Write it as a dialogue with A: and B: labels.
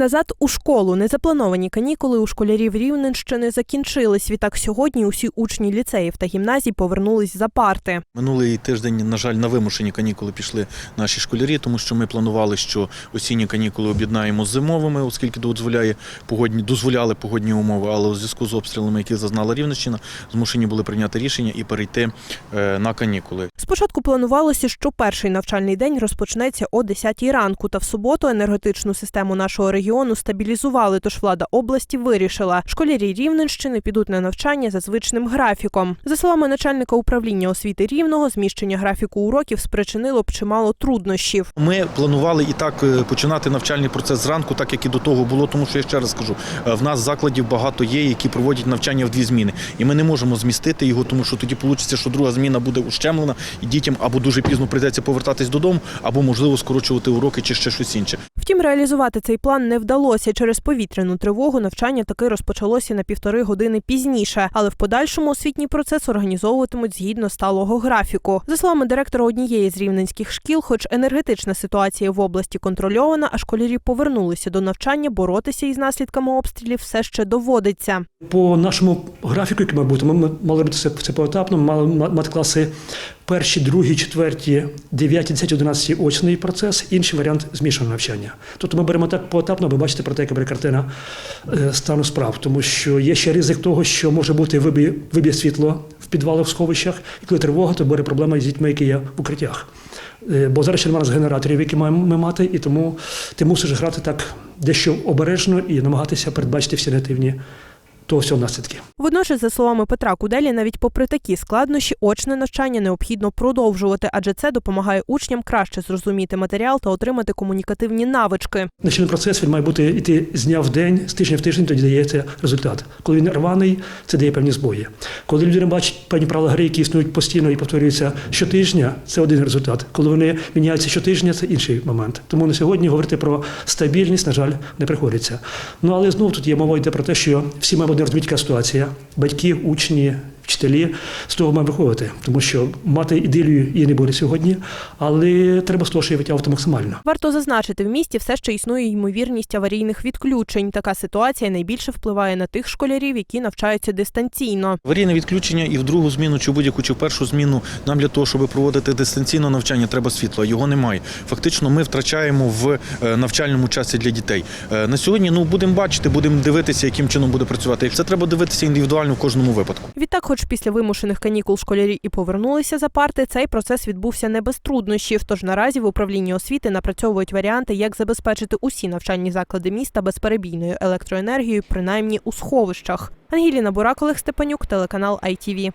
A: Назад у школу незаплановані канікули у школярів Рівненщини закінчились. Відтак сьогодні усі учні ліцеїв та гімназій повернулись за парти.
B: Минулий тиждень, на жаль, на вимушені канікули пішли наші школярі, тому що ми планували, що осінні канікули об'єднаємо з зимовими, оскільки дозволяє погодні дозволяли погодні умови. Але у зв'язку з обстрілами, які зазнала Рівненщина, змушені були прийняти рішення і перейти е, на канікули.
A: Спочатку планувалося, що перший навчальний день розпочнеться о 10 ранку. Та в суботу енергетичну систему нашого регіону стабілізували. Тож влада області вирішила, школярі Рівненщини підуть на навчання за звичним графіком. За словами начальника управління освіти рівного, зміщення графіку уроків спричинило б чимало труднощів.
B: Ми планували і так е, починати навчальний процес зранку, так як і до того було. Тому що я ще раз скажу, е, в нас закладів багато є, які проводять навчання в дві зміни, і ми не можемо змістити його, тому що тоді вийде, що друга зміна буде ущемлена, і дітям або дуже пізно прийдеться повертатись додому, або можливо скорочувати уроки чи ще щось інше.
A: Втім, реалізувати цей план не вдалося. Через повітряну тривогу навчання таки розпочалося на півтори години пізніше, але в подальшому освітній процес організовуватимуть згідно сталого графіку. За словами директора однієї з рівненських шкіл, хоч енергетична ситуація в області контрольована, а школярі повернулися до навчання, боротися із наслідками обстрілів все ще доводиться.
C: По нашому графіку, який має бути, ми мали робити це, це поетапно, мали мати класи перші, другі, четверті, дев'яті, десяті, одинадцяті очний процес, інший варіант змішаного навчання. Тобто ми беремо так поетапно, ви бачите про те, яка буде картина е, стану справ, тому що є ще ризик того, що може бути вибій, вибій світло в підвалах, в сховищах, і коли тривога, то буде проблема з дітьми, які є в укриттях. Е, Бо зараз ще немає з генераторів, які маємо ми мати, і тому ти мусиш грати так дещо обережно і намагатися передбачити всі негативні того всього наслідки.
A: Водночас, за словами Петра Куделі, навіть попри такі складнощі, очне навчання необхідно продовжувати, адже це допомагає учням краще зрозуміти матеріал та отримати комунікативні навички.
C: Навчальний процес він має бути йти з дня в день, з тижня в тиждень, тоді дається результат. Коли він рваний, це дає певні збої. Коли людина бачить певні правила гри, які існують постійно і повторюються щотижня, це один результат. Коли вони міняються щотижня, це інший момент. Тому на сьогодні говорити про стабільність, на жаль, не приходиться. Ну але знову тут є мова йде про те, що всі маємо розуміти, яка ситуація. Батьки, учні, вчителі з того маємо виходити, тому що мати ідилію її не буде сьогодні, але треба з того, що витягувати максимально.
A: Варто зазначити, в місті все ще існує ймовірність аварійних відключень. Така ситуація найбільше впливає на тих школярів, які навчаються дистанційно.
B: Аварійне відключення і в другу зміну, чи в будь-яку, чи в першу зміну нам для того, щоб проводити дистанційне навчання, треба світло. Його немає. Фактично, ми втрачаємо в е, навчальному часі для дітей. Е, На сьогодні ну будемо бачити, будемо дивитися, яким чином буде працювати. Це треба дивитися індивідуально в кожному випадку.
A: Відтак, хоч після вимушених канікул школярі і повернулися за парти, цей процес відбувся не без труднощів. Тож наразі в управлінні освіти напрацьовують варіанти, як забезпечити усі навчальні заклади міста безперебійною електроенергією, принаймні у сховищах. Ангеліна Бурак, Олег Степанюк, телеканал ITV.